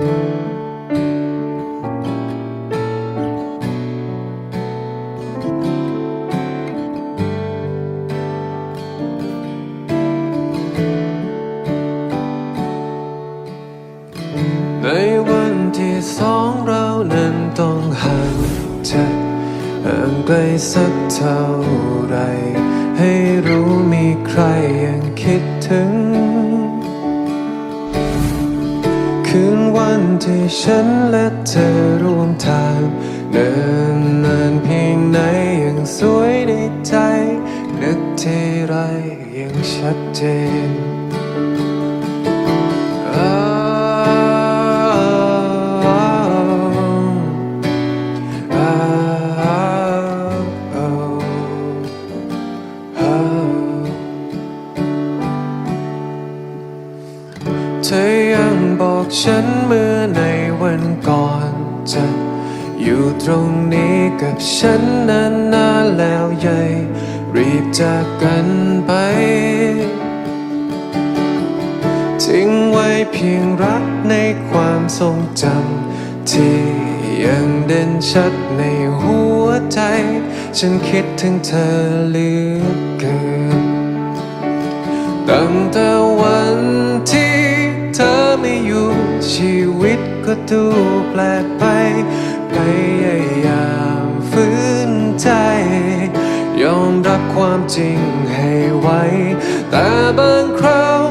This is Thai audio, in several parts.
ในวันที่สองเรานั้นต้องห่างจากห่างไกลสักเท่าไร ให้รู้มีใครยังคิดถึง ที่ฉันและเธอร่วมทางเดินนานเพียงไหนยังสวยในใจ นึกทีไรยังชัดเจนเธอยังบอกฉันเมื่อในวันก่อน จะอยู่ตรงนี้กับฉันนานๆแล้วใหญ่รีบจากกันไปทิ้งไว้เพียงรักในความทรงจำที่ยังเด่นชัดในหัวใจ ฉันคิดถึงเธอเหลือเกินตั้งแต่วันที่เธอไม่อยู่ชีวิต ก็ดูแปลกไปพยายามฝืนใจ ยอมรับความจริงให้ไวแต่บางคราว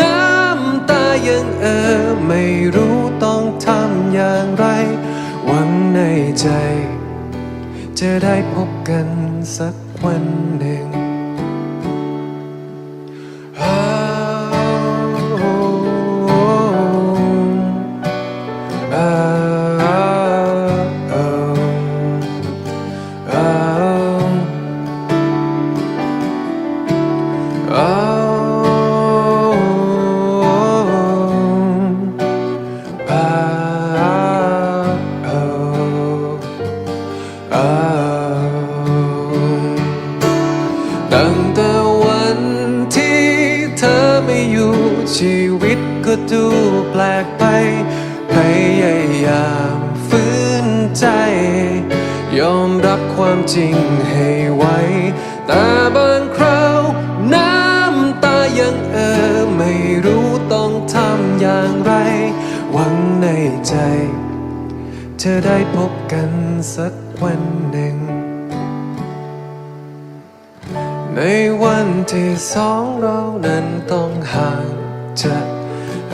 น้ำตายังเออไม่รู้ต้องทำอย่างไร หวังในใจ จะได้พบกันสักวันหนึ่ง รับความจริงให้ไวแต่บางคราวน้ำตายังเออไม่รู้ต้องทำอย่างไร หวังในใจ จะได้พบกันสักวันหนึ่ง ในวันที่สองเรานั้นต้องห่างจาก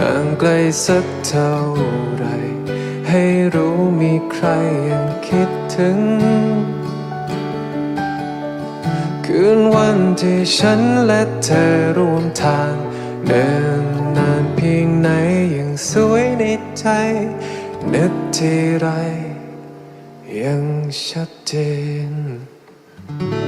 ห่างไกลสักเท่าไร ให้รู้มีใครยังคิดถึง คืนวันที่ฉันและเธอร่วมทาง เดินนานเพียงไหนยังสวยในใจ นึกทีไรยังชัดเจนฉัน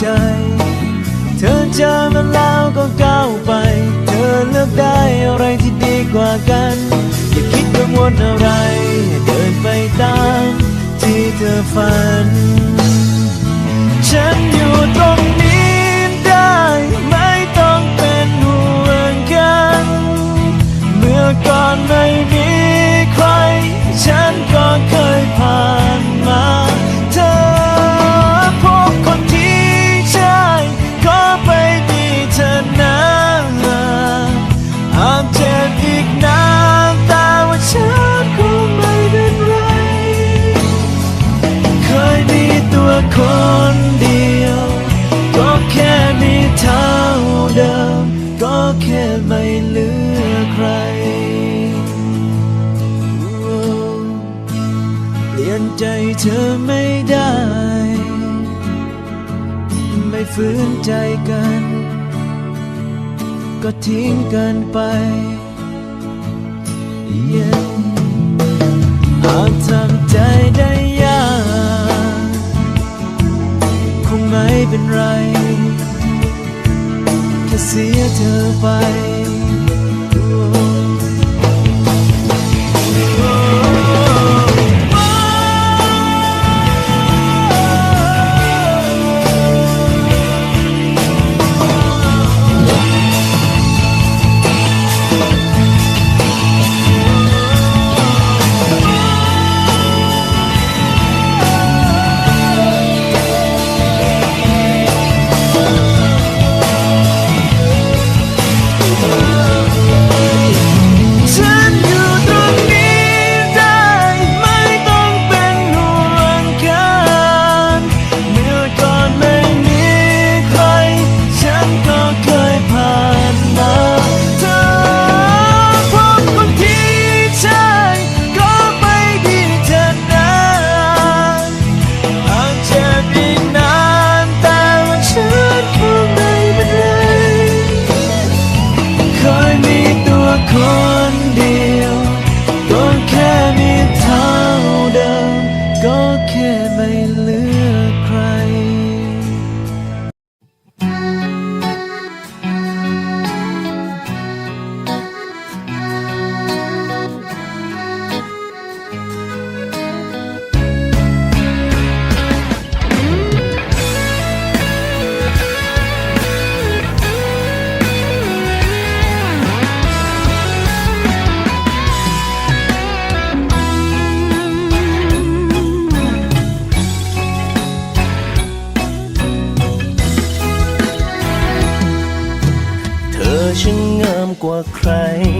ใจ เธอเจอมันแล้วก็ก้าวไป เธอเลือกได้อะไรที่ดีกว่ากัน อย่าคิดกังวลอะไร เดินไปตามที่เธอฝัน ธอไม่ได้ ไม่ฝืนใจกัน ก็ทิ้งกันไป Yeah อาจทำใจได้ยากคงไม่เป็นไร แค่เสียเธอไป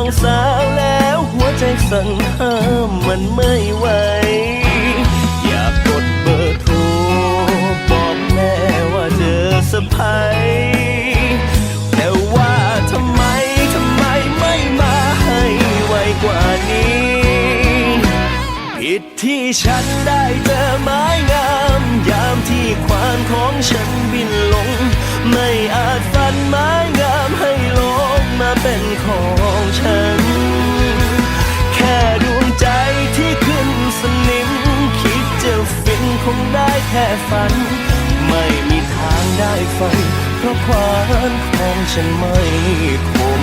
น้องสาวแล้วหัวใจสั่นห้ามมันไม่ไหว อยากกดเบอร์โทรบอกแม่ว่าเจอสะพายแต่ว่าทำไมทำไมไม่มาให้ไวกว่านี้ ผิดที่ฉันได้เจอไม้งาม ยามที่ควานของฉันบินลง ไม่อาจฟันไม้งามให้ลงมาเป็นของ ฉัน แค่ดวงใจที่ขึ้นสนิม คิดจะฟินคงได้แค่ฝัน ไม่มีทางได้ฟัน เพราะความของฉันไม่คม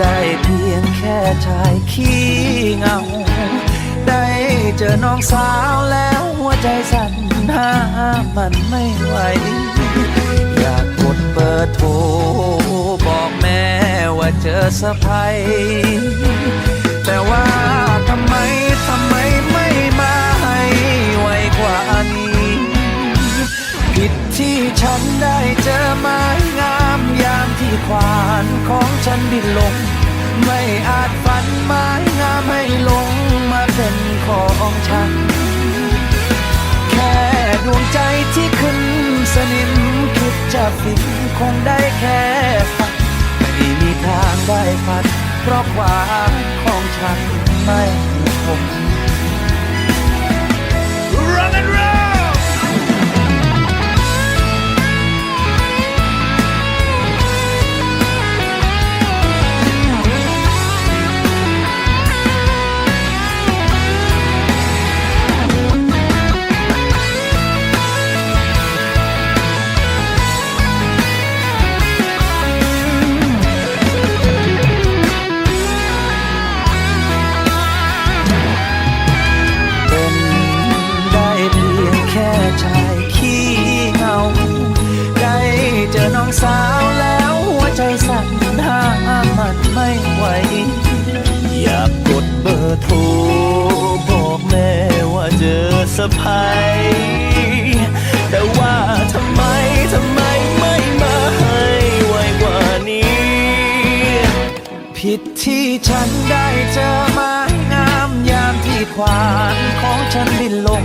ได้เพียงแค่ชายขี้เงา ได้เจอน้องสาวแล้วหัวใจสั่นห้ามันไม่ไหว อยากกดเปิดโทรบอกแม่ว่าเจอสะพายแต่ว่าทำไม ฉันบินลง ไม่อาจฝันไม้งามให้ลงมาเป็นของฉัน แค่ดวงใจที่ขึ้นสนิมคิดจะฟินคงได้แค่ฝันไม่มีทางได้ฝันเพราะความของฉันไม่คง สาวแล้วหัวใจสั่นห้ามมันไม่ไหว อยากกดเบอร์โทรบอกแม่ว่าเจอสะพายแต่ว่าทำไมทำไมไม่มาให้ไวกว่านี้ ผิดที่ฉันได้เจอไม้งามยามที่ควานของฉันบินลง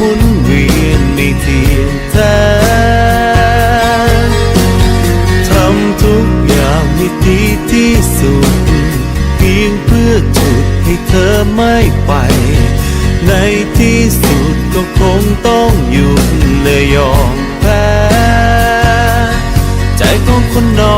หมุนเวียนไม่เที่ยงแท้ทำทุกอย่างให้ดีที่สุด เพียงเพื่อจุดให้เธอไม่ไป ในที่สุดก็คงต้องหยุดเลยยอมแพ้ ใจของคนนอ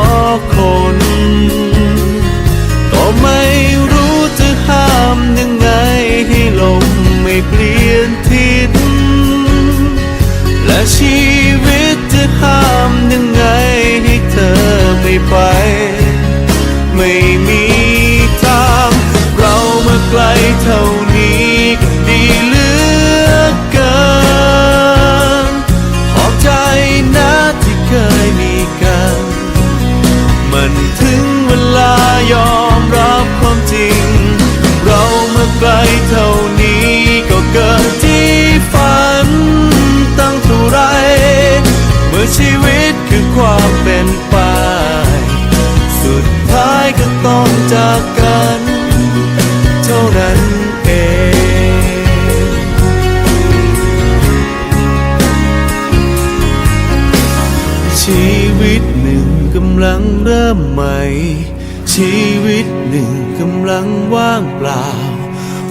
กคน ลังว่างเปล่า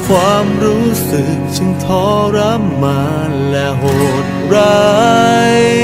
ความรู้สึกจึงทรมานและโหดร้าย